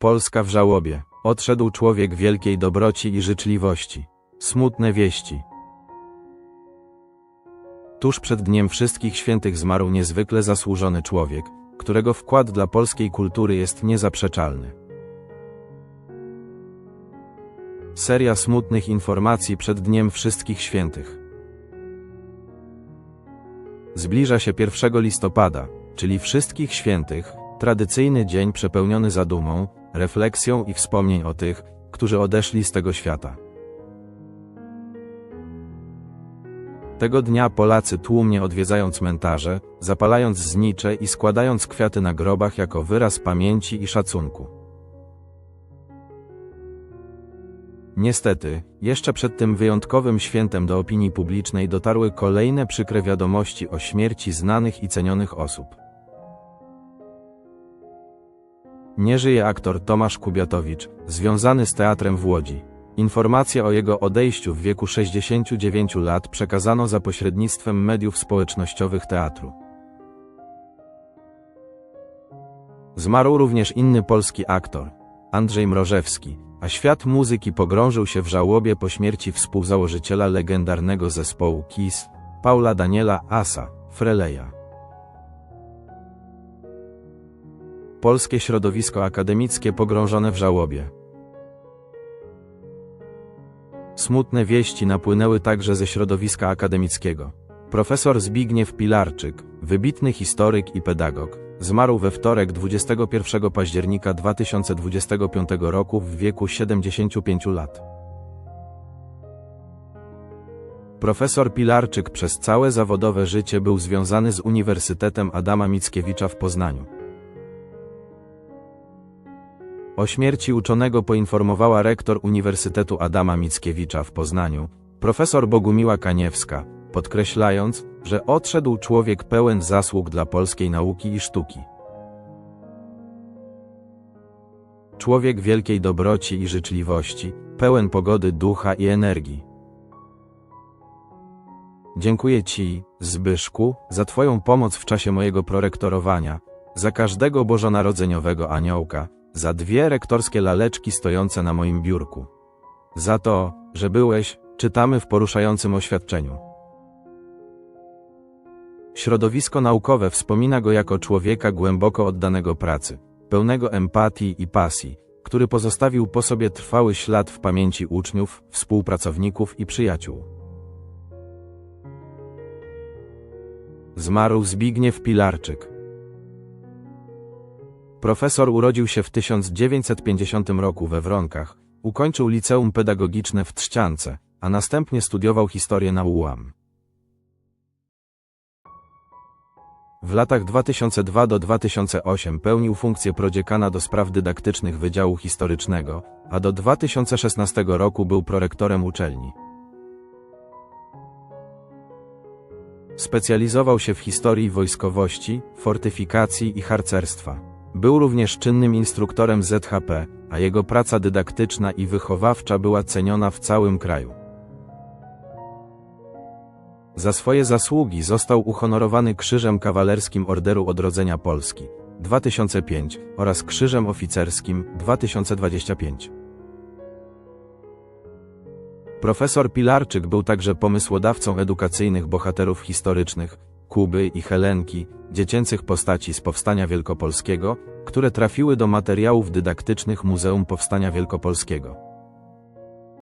Polska w żałobie. Odszedł człowiek wielkiej dobroci i życzliwości. Smutne wieści. Tuż przed Dniem Wszystkich Świętych zmarł niezwykle zasłużony człowiek, którego wkład dla polskiej kultury jest niezaprzeczalny. Seria smutnych informacji przed Dniem Wszystkich Świętych. Zbliża się 1 listopada, czyli Wszystkich Świętych, tradycyjny dzień przepełniony zadumą, refleksją i wspomnień o tych, którzy odeszli z tego świata. Tego dnia Polacy tłumnie odwiedzają cmentarze, zapalając znicze i składając kwiaty na grobach jako wyraz pamięci i szacunku. Niestety, jeszcze przed tym wyjątkowym świętem do opinii publicznej dotarły kolejne przykre wiadomości o śmierci znanych i cenionych osób. Nie żyje aktor Tomasz Kubiatowicz, związany z teatrem w Łodzi. Informacja o jego odejściu w wieku 69 lat przekazano za pośrednictwem mediów społecznościowych teatru. Zmarł również inny polski aktor, Andrzej Mrożewski, a świat muzyki pogrążył się w żałobie po śmierci współzałożyciela legendarnego zespołu Kiss, Paula Daniela Asa, Freleja. Polskie środowisko akademickie pogrążone w żałobie. Smutne wieści napłynęły także ze środowiska akademickiego. Profesor Zbigniew Pilarczyk, wybitny historyk i pedagog, zmarł we wtorek 21 października 2025 roku w wieku 75 lat. Profesor Pilarczyk przez całe zawodowe życie był związany z Uniwersytetem Adama Mickiewicza w Poznaniu. O śmierci uczonego poinformowała rektor Uniwersytetu Adama Mickiewicza w Poznaniu, profesor Bogumiła Kaniewska, podkreślając, że odszedł człowiek pełen zasług dla polskiej nauki i sztuki. Człowiek wielkiej dobroci i życzliwości, pełen pogody ducha i energii. Dziękuję Ci, Zbyszku, za Twoją pomoc w czasie mojego prorektorowania, za każdego bożonarodzeniowego aniołka, za dwie rektorskie laleczki stojące na moim biurku. Za to, że byłeś, czytamy w poruszającym oświadczeniu. Środowisko naukowe wspomina go jako człowieka głęboko oddanego pracy, pełnego empatii i pasji, który pozostawił po sobie trwały ślad w pamięci uczniów, współpracowników i przyjaciół. Zmarł Zbigniew Pilarczyk. Profesor urodził się w 1950 roku we Wronkach, ukończył liceum pedagogiczne w Trzciance, a następnie studiował historię na UAM. W latach 2002 do 2008 pełnił funkcję prodziekana do spraw dydaktycznych Wydziału Historycznego, a do 2016 roku był prorektorem uczelni. Specjalizował się w historii wojskowości, fortyfikacji i harcerstwa. Był również czynnym instruktorem ZHP, a jego praca dydaktyczna i wychowawcza była ceniona w całym kraju. Za swoje zasługi został uhonorowany Krzyżem Kawalerskim Orderu Odrodzenia Polski 2005 oraz Krzyżem Oficerskim 2025. Profesor Pilarczyk był także pomysłodawcą edukacyjnych bohaterów historycznych, Kuby i Helenki, dziecięcych postaci z Powstania Wielkopolskiego, które trafiły do materiałów dydaktycznych Muzeum Powstania Wielkopolskiego.